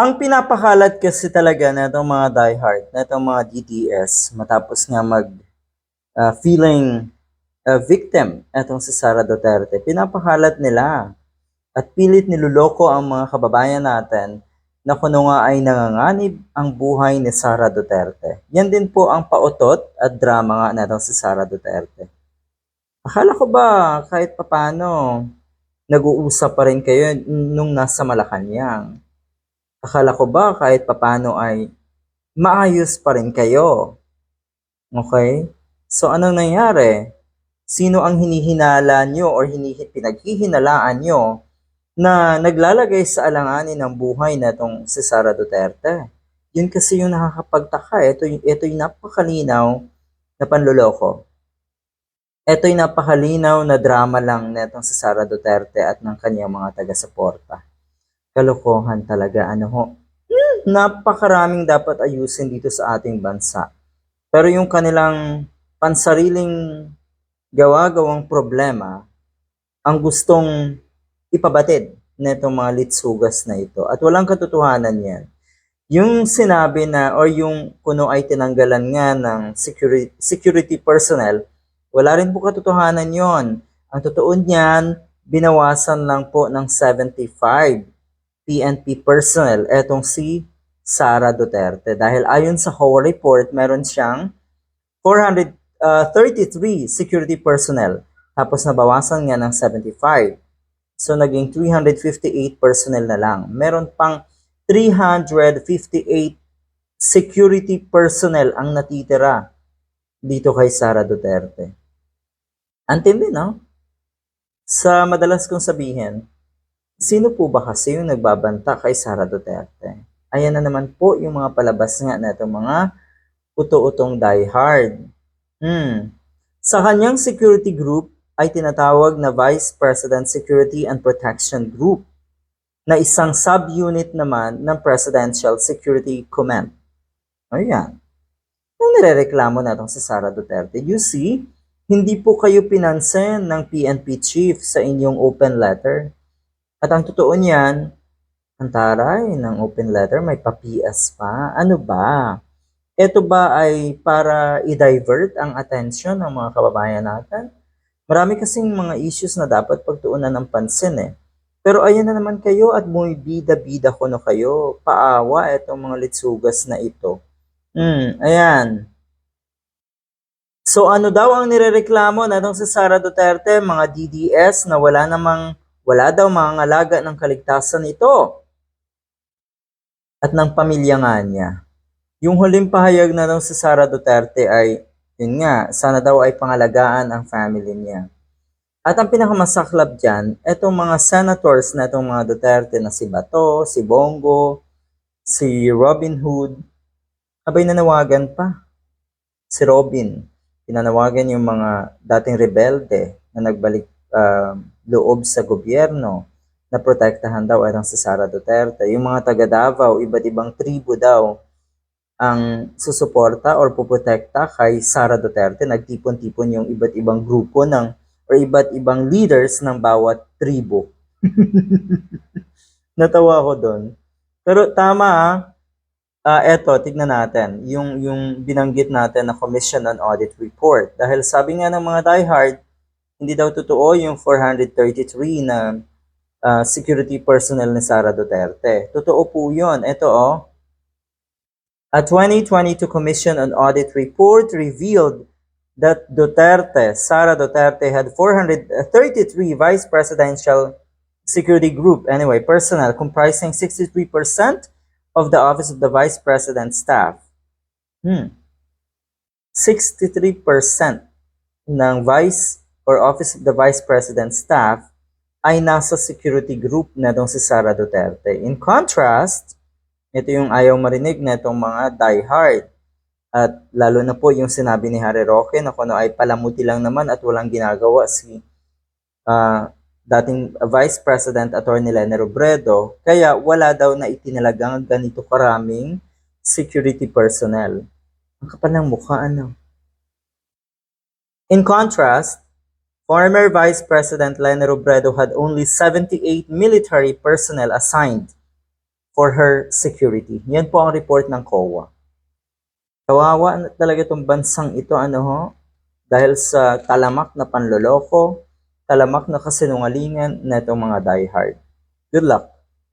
Ang pinapakalat kasi talaga na itong mga diehard, na itong mga DDS, matapos nga mag ah, feeling ah, victim itong si Sara Duterte, pinapakalat nila at pilit niluloko ang mga kababayan natin na kuno nga ay nanganganib ang buhay ni Sara Duterte. Yan din po ang pautot at drama nga na itong si Sara Duterte. Akala ko ba kahit papano nag-uusap pa rin kayo nung nasa Malacanang? Akala ko ba kahit papano ay maayos pa rin kayo? Okay? So anong nangyari? Sino ang hinihinala nyo or hinihi, pinaghihinalaan nyo na naglalagay sa alanganin ng buhay na itong si Sara Duterte? Yun kasi yung nakakapagtaka. Ito, ito yung napakalinaw na panluloko. Ito yung napakalinaw na drama lang na itong si Sara Duterte at ng kanyang mga taga-suporta kalokohan talaga. Ano ho? Hmm, napakaraming dapat ayusin dito sa ating bansa. Pero yung kanilang pansariling gawa-gawang problema, ang gustong ipabatid na itong mga litsugas na ito. At walang katotohanan yan. Yung sinabi na, or yung kuno ay tinanggalan nga ng security, security personnel, wala rin po katotohanan yon. Ang totoo niyan, binawasan lang po ng 75 PNP personnel etong si Sara Duterte. Dahil ayon sa HOA report, meron siyang 433 security personnel. Tapos nabawasan nga ng 75. So naging 358 personnel na lang. Meron pang 358 security personnel ang natitira dito kay Sara Duterte. Antindi, no? Sa madalas kong sabihin, Sino po ba kasi yung nagbabanta kay Sara Duterte? Ayan na naman po yung mga palabas nga na itong mga uto-utong diehard. Hmm. Sa kanyang security group ay tinatawag na Vice President Security and Protection Group na isang subunit naman ng Presidential Security Command. Ayan. Ang nirereklamo na itong si Sara Duterte, you see, hindi po kayo pinansin ng PNP chief sa inyong open letter. At ang totoo niyan, ang taray ng open letter may pa-PS pa. Ano ba? Ito ba ay para i-divert ang attention ng mga kababayan natin? Marami kasing mga issues na dapat pagtuunan ng pansin eh. Pero ayan na naman kayo at muy bida-bida ko na kayo. Paawa itong mga litsugas na ito. Hmm, ayan. So ano daw ang nirereklamo na itong si Sara Duterte, mga DDS na wala namang wala daw mga ngalaga ng kaligtasan ito at ng pamilya nga niya. Yung huling pahayag na daw si Sara Duterte ay, yun nga, sana daw ay pangalagaan ang family niya. At ang pinakamasaklap dyan, itong mga senators na itong mga Duterte na si Bato, si Bongo, si Robin Hood, abay nanawagan pa. Si Robin, pinanawagan yung mga dating rebelde na nagbalik uh, loob sa gobyerno na protektahan daw ay si Sara Duterte. Yung mga taga Davao, iba't ibang tribo daw ang susuporta or puprotekta kay Sara Duterte. Nagtipon-tipon yung iba't ibang grupo ng or iba't ibang leaders ng bawat tribo. Natawa ko doon. Pero tama ah, uh, eto, tignan natin, yung, yung binanggit natin na Commission on Audit Report. Dahil sabi nga ng mga diehard, hindi daw totoo yung 433 na uh, security personnel ni Sara Duterte. Totoo po yun. Ito oh. A 2022 Commission on Audit report revealed that Duterte, Sara Duterte, had 433 vice presidential security group, anyway, personnel comprising 63% of the Office of the Vice President staff. Hmm. 63% ng Vice or Office of the Vice President staff ay nasa security group na itong si Sara Duterte. In contrast, ito yung ayaw marinig na itong mga diehard. At lalo na po yung sinabi ni Harry Roque na kung ano ay palamuti lang naman at walang ginagawa si uh, dating Vice President Attorney Lene Robredo. Kaya wala daw na itinalagang ganito karaming security personnel. Ang kapal ng mukha, ano? In contrast, Former Vice President Lene Robredo had only 78 military personnel assigned for her security. Yan po ang report ng COA. Kawawa talaga itong bansang ito, ano ho? Dahil sa talamak na panloloko, talamak na kasinungalingan na itong mga diehard. Good luck!